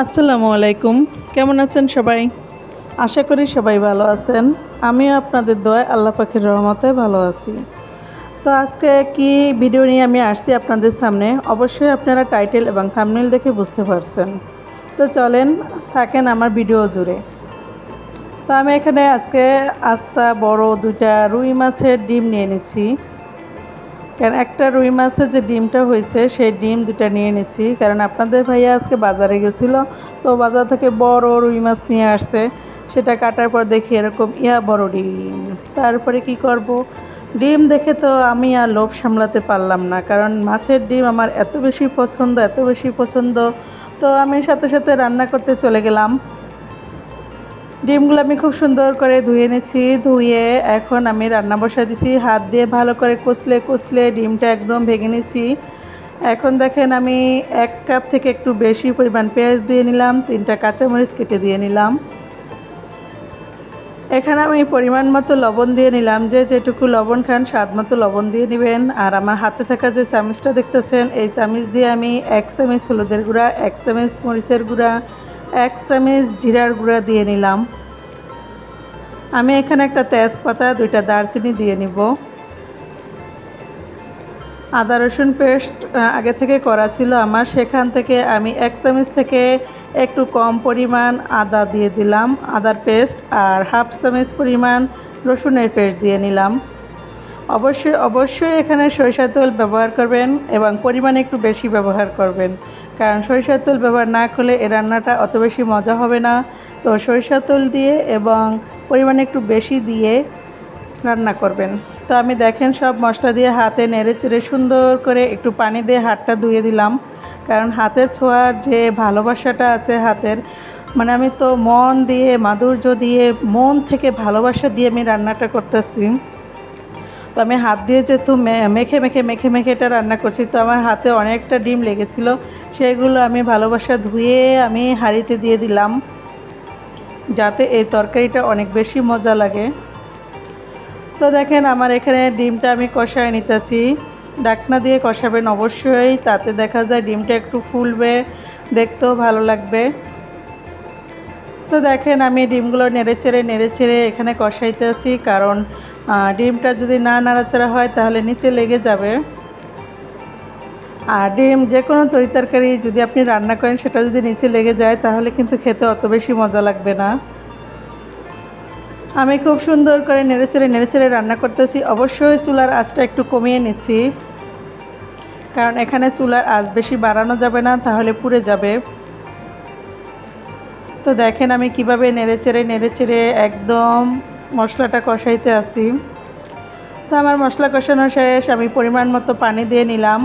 আসসালামু আলাইকুম। কেমন আছেন সবাই? আশা করি সবাই ভালো আছেন। আমি আপনাদের দোয়ায় আল্লাহ পাখির রহমতে ভালো আছি। তো আজকে কি ভিডিও নিয়ে আমি আসছি আপনাদের সামনে? অবশ্যই আপনারা টাইটেল এবং থামনেল দেখে বুঝতে পারছেন। তো চলেন, থাকেন আমার ভিডিও জুড়ে। তো আমি এখানে আজকে আস্তা, বড় দুইটা রুই মাছের ডিম নিয়ে নিচ্ছি। কারণ একটা রুই মাছের যে ডিমটা হয়েছে, সেই ডিম দুটা নিয়ে নিছি। কারণ আপনাদের ভাইয়া আজকে বাজারে গেছিল, তো বাজার থেকে বড় রুই মাছ নিয়ে আসছে। সেটা কাটার পর দেখি এরকম, ইয়া বড় ডিম। তারপরে কি করব? ডিম দেখে তো আমি আর লোভ সামলাতে পারলাম না, কারণ মাছের ডিম আমার এত বেশি পছন্দ, এত বেশি পছন্দ। তো আমি সাথে সাথে রান্না করতে চলে গেলাম। ডিমগুলো আমি খুব সুন্দর করে ধুয়ে নিয়েছি ধুয়ে এখন আমি রান্না বসা দিছি। হাত দিয়ে ভালো করে কষলে কষলে ডিমটা একদম ভেঙে নিচ্ছি। এখন দেখেন আমি এক কাপ থেকে একটু বেশি পরিমাণ পেঁয়াজ দিয়ে নিলাম, তিনটা কাঁচামরিচ কেটে দিয়ে নিলাম। এখানে আমি পরিমাণ মতো লবণ দিয়ে নিলাম, যে যেটুকু লবণ খান স্বাদ মতো লবণ দিয়ে নেবেন। আর আমার হাতে থাকা যে চামচটা দেখতেছেন, এই চামিচ দিয়ে আমি এক চামচ হলুদের গুঁড়া, এক চামচ মরিচের গুঁড়া এক চামচ জিরার গুঁড়া দিয়ে নিলাম। আমি এখানে একটা তেজপাতা, দুইটা দারচিনি দিয়ে নিব। আদা, রসুন পেস্ট আগে থেকে করা ছিল আমার। সেখান থেকে আমি এক চামচ থেকে একটু কম পরিমাণ আদা দিয়ে দিলাম। আদার পেস্ট আর হাফ চামচ পরিমাণ রসুনের পেস্ট দিয়ে নিলাম। অবশ্যই অবশ্যই এখানে সরিষার তেল ব্যবহার করবেন এবং পরিমাণে একটু বেশি ব্যবহার করবেন। কারণ সরিষার তেল ব্যবহার না করলে এ রান্নাটা অত বেশি মজা হবে না। তো সরিষার তেল দিয়ে এবং পরিমাণে একটু বেশি দিয়ে রান্না করবেন। তো আমি দেখেন সব মশলা দিয়ে হাতে নেড়ে চেড়ে সুন্দর করে একটু পানি দিয়ে হাতটা ধুয়ে দিলাম। কারণ হাতের ছোঁয়ার যে ভালোবাসাটা আছে হাতের মানে আমি তো মন দিয়ে, মাধুর্য দিয়ে, মন থেকে ভালোবাসা দিয়ে আমি রান্নাটা করতেছি। তো আমি হাত দিয়ে যেহেতু মেখে মেখে মেখে মেখে এটা রান্না করছি, তো আমার হাতে অনেকটা ডিম লেগেছিল। সেগুলো আমি ভালোবাসা ধুয়ে আমি হাঁড়িতে দিয়ে দিলাম, যাতে এই তরকারিটা অনেক বেশি মজা লাগে। তো দেখেন আমার এখানে ডিমটা আমি কষায় নিতেছি। ডাকনা দিয়ে কষাবেন অবশ্যই, তাতে দেখা যায় ডিমটা একটু ফুলবে, দেখতেও ভালো লাগবে। তো দেখেন, আমি ডিমগুলো নেড়ে চেড়ে নেড়ে চেড়ে এখানে কষাইতে আছি। কারণ ডিমটা যদি না নাড়াচাড়া হয়, তাহলে নিচে লেগে যাবে। আর ডিম যে কোনো তরি তরকারি যদি আপনি রান্না করেন, সেটা যদি নিচে লেগে যায়, তাহলে কিন্তু খেতে অত বেশি মজা লাগবে না। আমি খুব সুন্দর করে নেড়েচেড়ে নেড়েচেড়ে রান্না করতেছি। অবশ্যই চুলার আঁচটা একটু কমিয়ে নিচ্ছি। কারণ এখানে চুলার আঁচ বেশি বাড়ানো যাবে না, তাহলে পুড়ে যাবে। তো দেখেন আমি কীভাবে নেড়েচেড়ে নেড়েচেড়ে একদম মশলাটা কষাইতে আসি। তো আমার মশলা কষানো শেষ, আমি পরিমাণ মতো পানি দিয়ে নিলাম।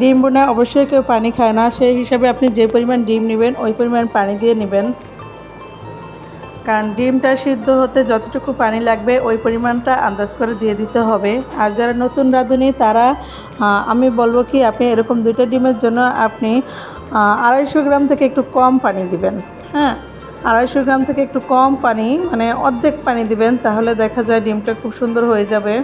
ডিম বোনা অবশ্যই কেউ পানি খায় না, সেই হিসাবে আপনি যে পরিমাণ ডিম নেবেন, ওই পরিমাণ পানি দিয়ে নেবেন। কারণ ডিমটা সিদ্ধ হতে যতটুকু পানি লাগবে, ওই পরিমাণটা আন্দাজ করে দিয়ে দিতে হবে। আর যারা নতুন রাঁধুনি, তারা আমি বলব কি, আপনি এরকম দুইটা ডিমের জন্য আপনি আড়াইশো গ্রাম থেকে একটু কম পানি দিবেন। হ্যাঁ আড়াইশো গ্রাম থেকে একটু কম পানি মানে অর্ধেক পানি দিবেন, তাহলে দেখা যায় ডিমটা খুব সুন্দর হয়ে যাবে।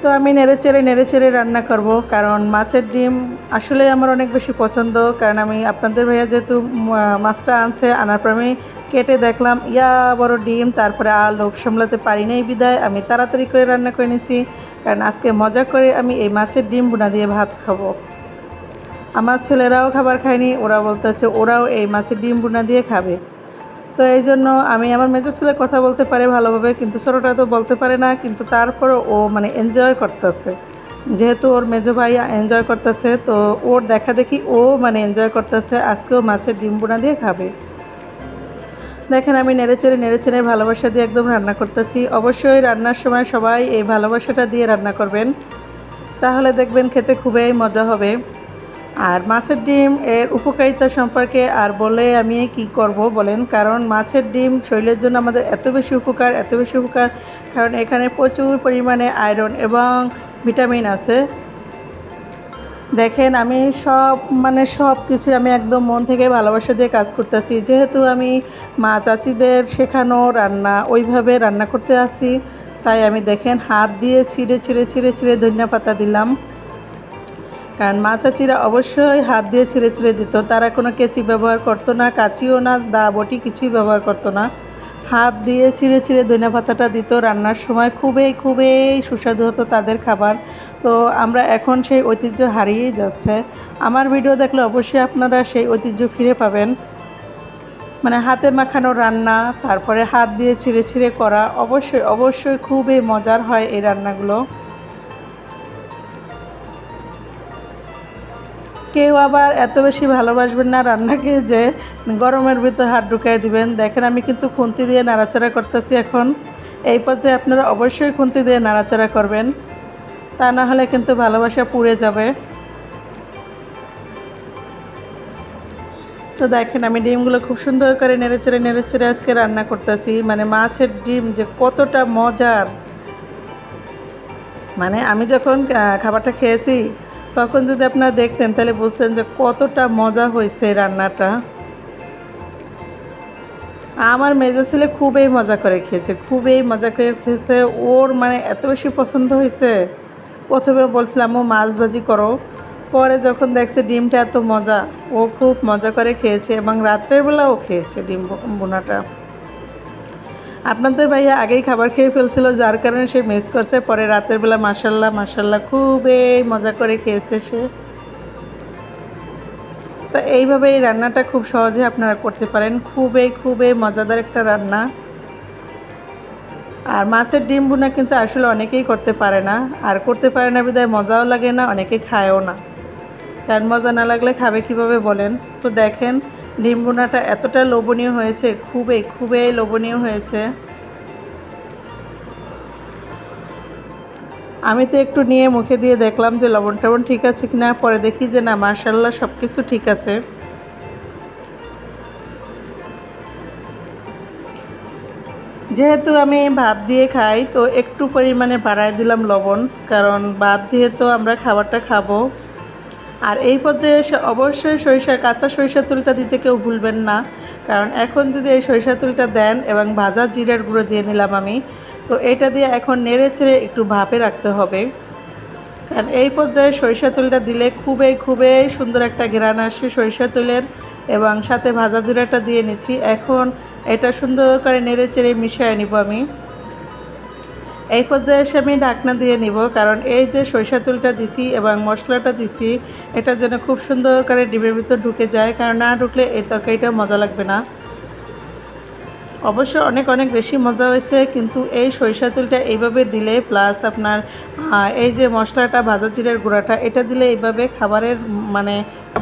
তো আমি নেড়ে চেড়ে নেড়ে চেড়ে রান্না করব, কারণ মাছের ডিম আসলে আমার অনেক বেশি পছন্দ, কারণ আমি আপনাদের ভাইয়া যেহেতু মাছটা আনছে, আনার পর আমি কেটে দেখলাম, ইয়া, বড় ডিম, তারপরে আর লোভ সামলাতে পারি নাই বিদায়, আমি তাড়াতাড়ি করে রান্না করে নিয়েছি কারণ আজকে মজা করে আমি এই মাছের ডিম বোনা দিয়ে ভাত খাব। আমার ছেলেরাও খাবার খায়নি ওরা বলতেছে, ওরাও এই মাছের ডিম বোনা দিয়ে খাবে। তো এই জন্য আমি আমার মেজর ছেলে কথা বলতে পারে ভালোভাবে, কিন্তু ছোটোটা তো বলতে পারে না, কিন্তু তারপরও ও মানে এনজয় করতেছে। যেহেতু ওর মেজো ভাই এনজয় করতেছে, তো ওর দেখা দেখি ও মানে এনজয় করতেছে, আজকেও মাছের ডিম বোনা দিয়ে খাবে। দেখেন আমি নেড়েচেড়ে নেড়েচেড়ে ভালোবাসা দিয়ে একদম রান্না করতেছি। অবশ্যই রান্নার সময় সবাই এই ভালোবাসাটা দিয়ে রান্না করবেন। তাহলে দেখবেন খেতে খুবই মজা হবে। আর মাছের ডিম এর উপকারিতা সম্পর্কে আর বলে আমি কি করব বলেন? কারণ মাছের ডিম শরীরের জন্য আমাদের এত বেশি উপকার, এত বেশি উপকার। কারণ এখানে প্রচুর পরিমাণে আয়রন এবং ভিটামিন আছে। দেখেন আমি সব মানে সব কিছু আমি একদম মন থেকে ভালোবাসা দিয়ে কাজ করতেছি। যেহেতু আমি মা চাচিদের শেখানো রান্না, ওইভাবে রান্না করতে আসি, তাই আমি দেখেন হাত দিয়ে ছিঁড়ে ছিঁড়ে ছিঁড়ে ছিঁড়ে ধনিয়া পাতা দিলাম। কারণ মা চাচিরা অবশ্যই হাত দিয়ে ছিঁড়ে ছিঁড়ে দিত। তারা কোনো কেচি ব্যবহার করতো না, কাচিও না, দা বটি কিছুই ব্যবহার করতো না। হাত দিয়ে ছিঁড়ে ছিঁড়ে ধনিয়া পাতাটা দিত। রান্নার সময় খুবই খুবই সুস্বাদু হতো তাদের খাবার। তো আমরা এখন সেই ঐতিহ্য হারিয়েই যাচ্ছে। আমার ভিডিও দেখলে অবশ্যই আপনারা সেই ঐতিহ্য ফিরে পাবেন। মানে হাতে মাখানো রান্না, তারপরে হাত দিয়ে ছিঁড়ে ছিঁড়ে করা, অবশ্যই অবশ্যই খুবই মজার হয় এই রান্নাগুলো। কেউ আবার এত বেশি ভালোবাসবেন না রান্নাকে যে গরমের ভিতর হাত ঢুকাই দিবেন। দেখেন আমি কিন্তু খুন্তি দিয়ে নাড়াচাড়া করতেছি এখন। এই পর্যায়ে আপনারা অবশ্যই খুন্তি দিয়ে নাড়াচাড়া করবেন। তা না হলে কিন্তু ভালোবাসা পুড়ে যাবে। তো দেখেন আমি ডিমগুলো খুব সুন্দর করে নেড়েচেড়ে নেড়েচেড়ে আজকে রান্না করতেছি। মানে মাছের ডিম যে কতটা মজার। মানে আমি যখন খাবারটা খেয়েছি তখন যদি আপনারা দেখতেন, তাহলে বুঝতেন যে কতটা মজা হয়েছে রান্নাটা। আমার মেজো ছেলে খুবই মজা করে খেয়েছে, খুবই মজা করে খেয়েছে। ওর মানে এত বেশি পছন্দ হয়েছে। প্রথমে বলছিলাম ও মাছ ভাজি করো। পরে যখন দেখছে ডিমটা এত মজা, ও খুব মজা করে খেয়েছে এবং রাত্রের বেলাও খেয়েছে ডিম বোনাটা। আপনাদের ভাইয়া আগেই খাবার খেয়ে ফেলছিল, যার কারণে সে মিস করছে। পরে রাতের বেলা মাসাল্লাহ মাসাল্লাহ খুবই মজা করে খেয়েছে সে। তো এইভাবে এই রান্নাটা খুব সহজে আপনারা করতে পারেন। খুবই খুবই মজাদার একটা রান্না। আর মাছের ডিম ভুনা কিন্তু আসলে অনেকেই করতে পারে না। আর করতে পারে না বিদায় মজাও লাগে না, অনেকে খায়ও না। কারণ মজা না লাগলে খাবে কীভাবে বলেন? তো দেখেন ডিম এতটা লোভনীয় হয়েছে, খুবই খুবই লোভনীয় হয়েছে। আমি তো একটু নিয়ে মুখে দিয়ে দেখলাম যে লবণ টবণ ঠিক আছে কিনা, পরে দেখি যে না মার্শাল্লাহ সব কিছু ঠিক আছে। যেহেতু আমি ভাত দিয়ে খাই, তো একটু পরিমাণে বাড়ায় দিলাম লবণ, কারণ ভাত দিয়ে তো আমরা খাবারটা খাব। আর এই পর্যায়ে এসে অবশ্যই সরিষার কাঁচা সরিষার তুলটা দিতে কেউ ভুলবেন না। কারণ এখন যদি এই সরিষার তুলটা দেন এবং ভাজা জিরার গুঁড়ো দিয়ে নিলাম আমি, তো এটা দিয়ে এখন নেড়ে চেড়ে একটু ভাপে রাখতে হবে। কারণ এই পর্যায়ে সরিষা তেলটা দিলে খুবই খুবই সুন্দর একটা ঘ্রাণ আসে সরিষা তেলের এবং সাথে ভাজা জিরাটা দিয়ে নিচ্ছি। এখন এটা সুন্দর করে নেড়ে চেড়ে মিশিয়ে নিব আমি। এই পর্যায়ে এসে আমি ঢাকনা দিয়ে নিব, কারণ এই যে সরিষা তুলটা দিছি এবং মশলাটা দিছি, এটা যেন খুব সুন্দর করে ডিমের ভিতর ঢুকে যায়, কারণ না ঢুকলে এই তরকারিটা মজা লাগবে না। অবশ্য অনেক অনেক বেশি মজা হয়েছে, কিন্তু এই সরিষা তুলটা এইভাবে দিলে, প্লাস আপনার এই যে মশলাটা, ভাজা জিরের গুঁড়াটা, এটা দিলে এইভাবে খাবারের মানে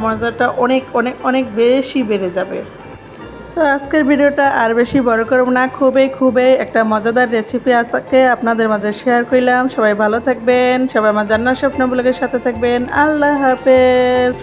মজাটা অনেক অনেক অনেক বেশি বেড়ে যাবে। তো আজকের ভিডিওটা আর বেশি বড় করব না। খুবই খুবই একটা মজাদার রেসিপি আজকে আপনাদের মাঝে শেয়ার করলাম। সবাই ভালো থাকবেন, সবাই আমার জান্নার স্বপ্ন সাথে থাকবেন। আল্লাহ হাফেজ।